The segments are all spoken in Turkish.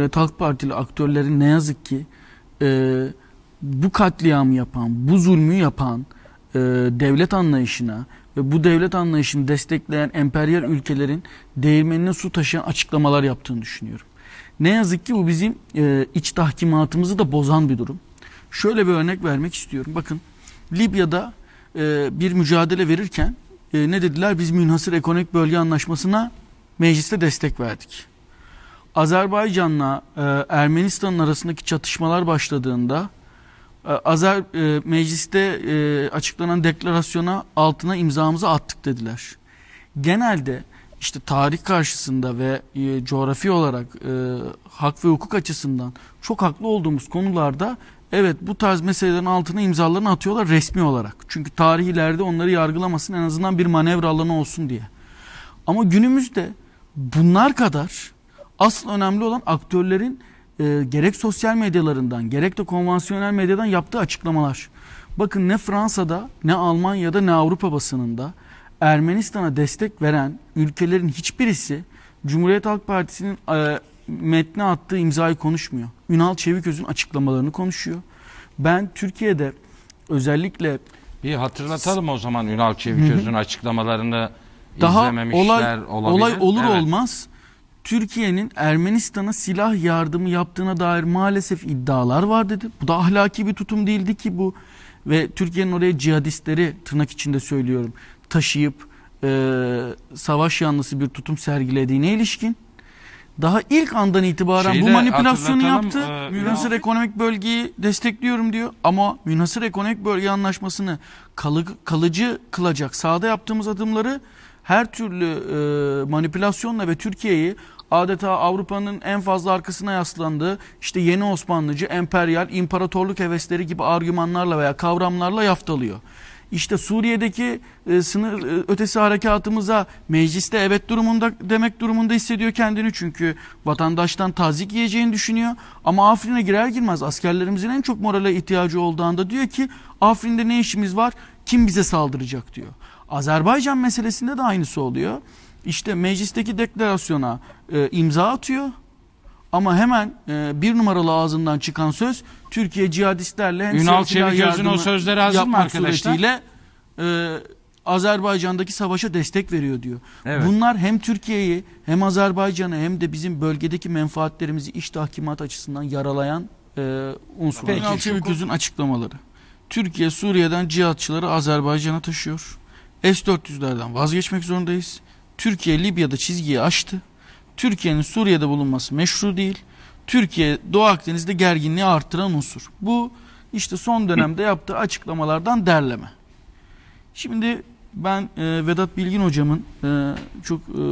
Cumhuriyet Halk Partili aktörlerin ne yazık ki e, bu katliamı yapan, bu zulmü yapan e, devlet anlayışına ve bu devlet anlayışını destekleyen emperyal ülkelerin değirmenine su taşıyan açıklamalar yaptığını düşünüyorum. Ne yazık ki bu bizim e, iç tahkimatımızı da bozan bir durum. Şöyle bir örnek vermek istiyorum. Bakın Libya'da e, bir mücadele verirken e, ne dediler? Biz münhasır ekonomik bölge anlaşmasına mecliste destek verdik. Azerbaycan'la e, Ermenistan'ın arasındaki çatışmalar başladığında e, Azer e, mecliste e, açıklanan deklarasyona altına imzamızı attık dediler. Genelde işte tarih karşısında ve e, coğrafi olarak e, hak ve hukuk açısından çok haklı olduğumuz konularda evet bu tarz meselelerin altına imzalarını atıyorlar resmi olarak. Çünkü tarih ileride onları yargılamasın en azından bir manevra alanı olsun diye. Ama günümüzde bunlar kadar asıl önemli olan aktörlerin e, gerek sosyal medyalarından gerek de konvansiyonel medyadan yaptığı açıklamalar. Bakın ne Fransa'da ne Almanya'da ne Avrupa basınında Ermenistan'a destek veren ülkelerin hiçbirisi Cumhuriyet Halk Partisi'nin e, metne attığı imzayı konuşmuyor. Ünal Çeviköz'ün açıklamalarını konuşuyor. Ben Türkiye'de özellikle Bir hatırlatalım o zaman Ünal Çeviköz'ün açıklamalarını daha izlememişler olay olabilir. olay olur Evet. olmaz Türkiye'nin Ermenistan'a silah yardımı yaptığına dair maalesef iddialar var dedi. Bu da ahlaki bir tutum değildi ki bu ve Türkiye'nin oraya cihadistleri tırnak içinde söylüyorum taşıyıp e, savaş yanlısı bir tutum sergilediğine ilişkin daha ilk andan itibaren Şeyi bu manipülasyonu yaptı. e, Münhasır ekonomik bölgeyi destekliyorum diyor ama münhasır ekonomik bölge anlaşmasını kalı- kalıcı kılacak sahada yaptığımız adımları her türlü e, manipülasyonla ve Türkiye'yi adeta Avrupa'nın en fazla arkasına yaslandığı işte yeni Osmanlıcı, emperyal, imparatorluk hevesleri gibi argümanlarla veya kavramlarla yaftalıyor. İşte Suriye'deki e, sınır e, ötesi harekatımıza mecliste evet durumunda demek durumunda hissediyor kendini çünkü vatandaştan tazik yiyeceğini düşünüyor. Ama Afrin'e girer girmez askerlerimizin en çok morale ihtiyacı olduğu anda diyor ki Afrin'de ne işimiz var kim bize saldıracak diyor. Azerbaycan meselesinde de aynısı oluyor. İşte meclisteki deklarasyona e, imza atıyor. Ama hemen e, bir numaralı ağzından çıkan söz Türkiye cihadistlerle hem Ünal Çeviköz'ün o sözleri hazır mı arkadaşlar? suretiyle, e, Azerbaycan'daki savaşa destek veriyor diyor. Evet. Bunlar hem Türkiye'yi hem Azerbaycan'ı hem de bizim bölgedeki menfaatlerimizi iş tahkimat açısından yaralayan e, unsurlar. Ünal Çeviköz'ün açıklamaları. Türkiye Suriye'den cihatçıları Azerbaycan'a taşıyor. S-400'lerden vazgeçmek zorundayız. Türkiye Libya'da çizgiyi aştı. Türkiye'nin Suriye'de bulunması meşru değil. Türkiye Doğu Akdeniz'de gerginliği arttıran unsur. Bu işte son dönemde yaptığı açıklamalardan derleme. Şimdi ben e, Vedat Bilgin hocamın e, çok e,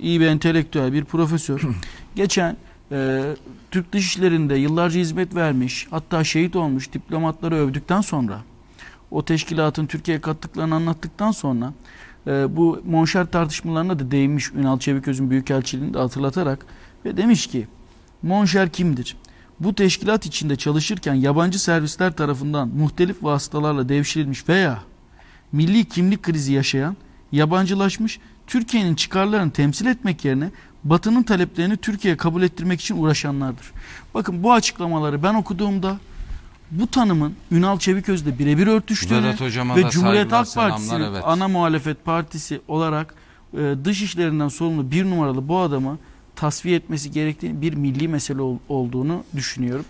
iyi bir entelektüel, bir profesör. Geçen e, Türk Dışişleri'nde yıllarca hizmet vermiş, hatta şehit olmuş diplomatları övdükten sonra, o teşkilatın Türkiye'ye kattıklarını anlattıktan sonra e, bu monşer tartışmalarına da değinmiş Ünal Çeviköz'ün büyükelçiliğini de hatırlatarak ve demiş ki monşer kimdir? Bu teşkilat içinde çalışırken yabancı servisler tarafından muhtelif vasıtalarla devşirilmiş veya milli kimlik krizi yaşayan, yabancılaşmış, Türkiye'nin çıkarlarını temsil etmek yerine Batı'nın taleplerini Türkiye'ye kabul ettirmek için uğraşanlardır. Bakın bu açıklamaları ben okuduğumda bu tanımın Ünal Çeviköz'le birebir örtüştüğünü ve Cumhuriyet Halk Partisi'nin evet. ana muhalefet partisi olarak e, dış işlerinden sorumlu bir numaralı bu adamı tasfiye etmesi gerektiğini bir milli mesele ol- olduğunu düşünüyorum.